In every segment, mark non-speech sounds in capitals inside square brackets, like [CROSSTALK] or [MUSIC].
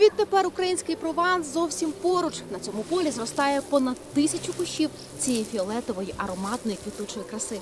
Відтепер український прованс зовсім поруч. На цьому полі зростає понад тисячу кущів цієї фіолетової ароматної квітучої краси.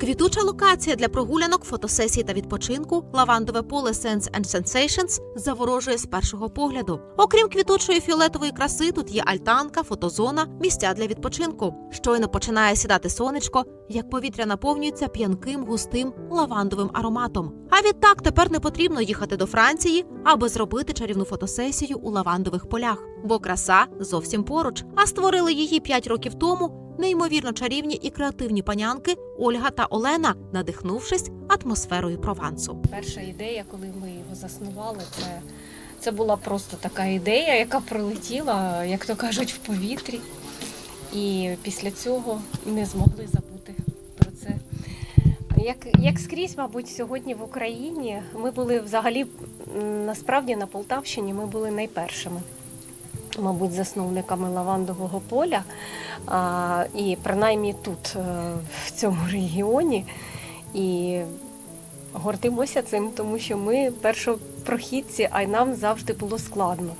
Квітуча локація для прогулянок, фотосесій та відпочинку лавандове поле Sense and Sensations заворожує з першого погляду. Окрім квітучої фіолетової краси, тут є альтанка, фотозона, місця для відпочинку. Щойно починає сідати сонечко, як повітря наповнюється п'янким густим лавандовим ароматом. А відтак тепер не потрібно їхати до Франції, аби зробити чарівну фотосесію у лавандових полях, бо краса зовсім поруч. А створили її 5 років тому неймовірно чарівні і креативні панянки Ольга та Олена, надихнувшись атмосферою Провансу. Перша ідея, коли ми його заснували, це, це була просто така ідея, яка пролетіла, як то кажуть, в повітрі. І після цього не змогли забути про це. Як, як скрізь, мабуть, сьогодні в Україні ми були взагалі насправді на Полтавщині ми були найпершими. Мабуть, засновниками лавандового поля, і принаймні тут, е, в цьому регіоні. І гордимося цим, тому що ми першопрохідці, а й нам завжди було складно.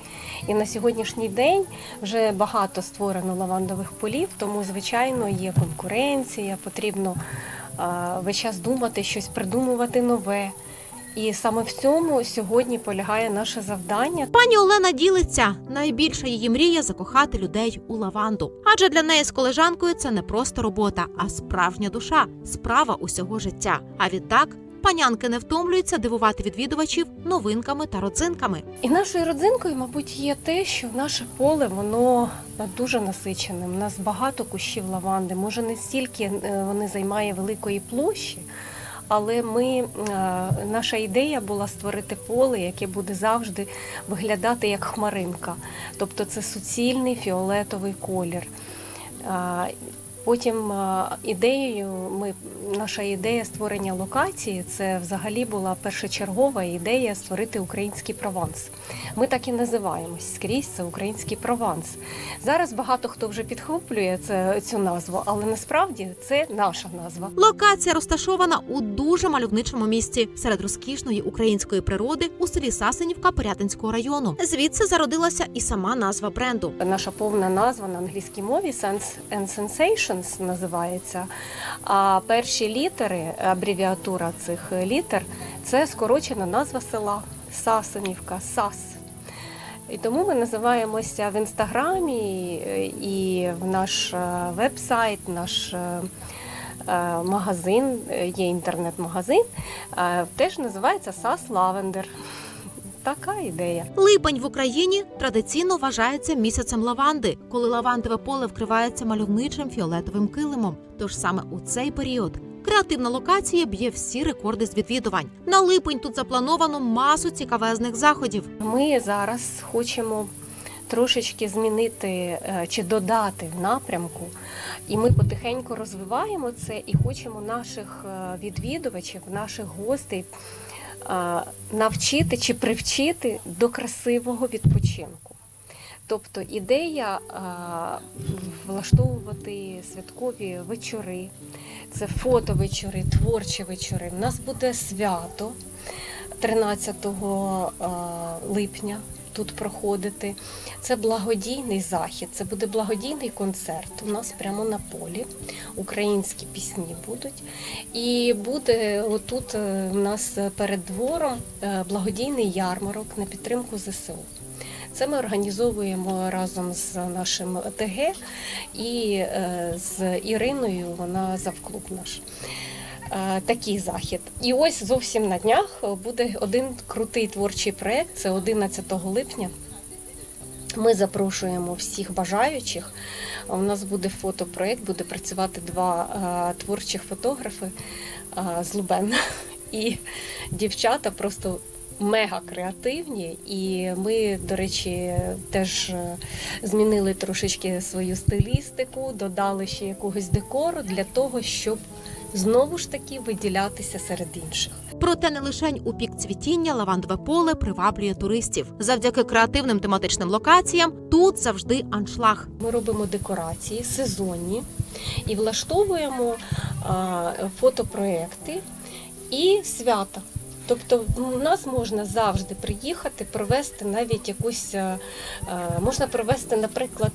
І на сьогоднішній день вже багато створено лавандових полів, тому звичайно є конкуренція, потрібно весь час думати, щось придумувати нове. І саме в цьому сьогодні полягає наше завдання. Пані Олена ділиться найбільша її мрія закохати людей у лаванду. Адже для неї з колежанкою це не просто робота, а справжня душа, справа усього життя. А відтак панянки не втомлюються дивувати відвідувачів новинками та родзинками. І нашою родзинкою, мабуть, є те, що наше поле воно дуже насичене. У нас багато кущів лаванди. Може, не стільки е, вони займає великої площі, але ми, е, наша ідея була створити поле, яке буде завжди виглядати як хмаринка. Тобто це суцільний фіолетовий колір. Потім ідеєю ми наша ідея створення локації це взагалі була першочергова ідея створити український прованс. Ми так і називаємось скрізь. Це український прованс. Зараз багато хто вже підхоплює це, цю назву, але насправді це наша назва. Локація розташована у дуже мальовничому місці серед розкішної української природи у селі Сасенівка Порятинського району. Звідси зародилася і сама назва бренду. Наша повна назва на англійській мові Sense and Sensations називається. А перші літери, абревіатура цих літер це скорочена назва села Сасенівка, САС. І тому ми називаємося в інстаграмі і в наш е, веб-сайт, наш е, е, магазин, е, є інтернет-магазин, е, теж називається САС Лавендер. Така ідея. Липень в Україні традиційно вважається місяцем лаванди, коли лавандове поле вкривається мальовничим фіолетовим килимом. Тож саме у цей період креативна локація б'є всі рекорди з відвідувань. На липень тут заплановано масу цікавезних заходів. Ми зараз хочемо трошечки змінити е, чи додати в напрямку, і ми потихеньку розвиваємо це і хочемо наших е, відвідувачів, наших гостей навчити чи привчити до красивого відпочинку. Тобто ідея влаштовувати святкові вечори, це фотовечори, творчі вечори. У нас буде свято 13 е, липня тут проходити. Це благодійний захід, це буде благодійний концерт. У нас прямо на полі. Українські пісні будуть. І буде отут е, у нас перед двором е, благодійний ярмарок на підтримку ЗСУ. Це ми організовуємо разом з нашим ОТГ і е, з Іриною, вона завклуб наш. Е, Такий захід. І ось зовсім на днях буде один крутий творчий проєкт, це 11 липня. Ми запрошуємо всіх бажаючих. У нас буде фотопроєкт, буде працювати два е, творчих фотографи е, з Лубен. [LAUGHS] І дівчата просто мега креативні. І ми, до речі, теж змінили трошечки свою стилістику, додали ще якогось декору для того, щоб знову ж таки виділятися серед інших. Проте не лишень у пік цвітіння лавандове поле приваблює туристів. Завдяки креативним тематичним локаціям тут завжди аншлаг. Ми робимо декорації сезонні і влаштовуємо а, фотопроекти і свята. Тобто у нас можна завжди приїхати, провести навіть якусь, можна провести, наприклад,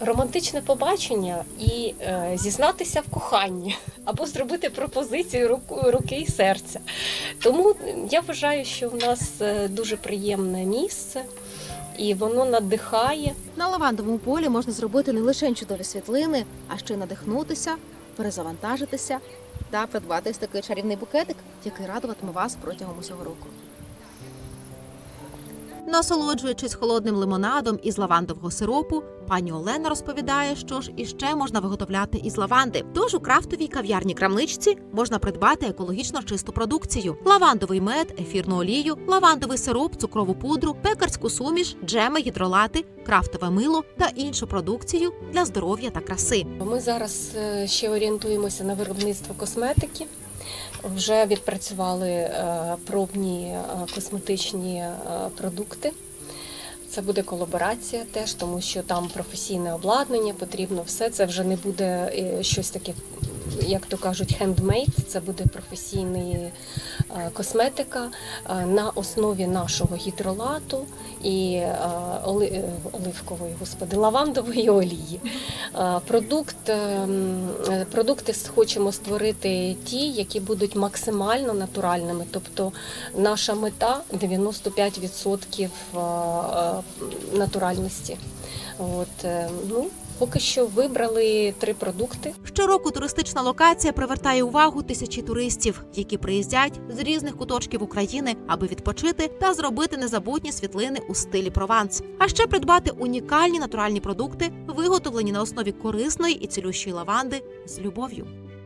романтичне побачення і е, зізнатися в коханні [LAUGHS] або зробити пропозицію руку, руки і серця. Тому я вважаю, що в нас е, дуже приємне місце і воно надихає. На лавандовому полі можна зробити не лише чудові світлини, а ще надихнутися, перезавантажитися та придбати такий чарівний букетик, який радуватиме вас протягом усього року. Насолоджуючись холодним лимонадом із лавандового сиропу, пані Олена розповідає, що ж іще можна виготовляти із лаванди. Тож у крафтовій кав'ярні крамничці можна придбати екологічно чисту продукцію: лавандовий мед, ефірну олію, лавандовий сироп, цукрову пудру, пекарську суміш, джеми, гідролати, крафтове мило та іншу продукцію для здоров'я та краси. Ми зараз е, ще орієнтуємося на виробництво косметики. Вже відпрацювали е, пробні е, косметичні е, продукти. Це буде колаборація теж, тому що там професійне обладнання потрібно все. Це вже не буде щось таке, як то кажуть, хендмейд. Це буде професійний е, косметика е, на основі нашого гідролату і е, оли- оливкової, господи, лавандової олії. Продукт, продукти хочемо створити ті, які будуть максимально натуральними. Тобто наша мета 95% е, е, натуральності. От, ну, поки що вибрали три продукти. Щороку туристична локація привертає увагу тисячі туристів, які приїздять з різних куточків України, аби відпочити та зробити незабутні світлини у стилі Прованс. А ще придбати унікальні натуральні продукти, виготовлені на основі корисної і цілющої лаванди з любов'ю.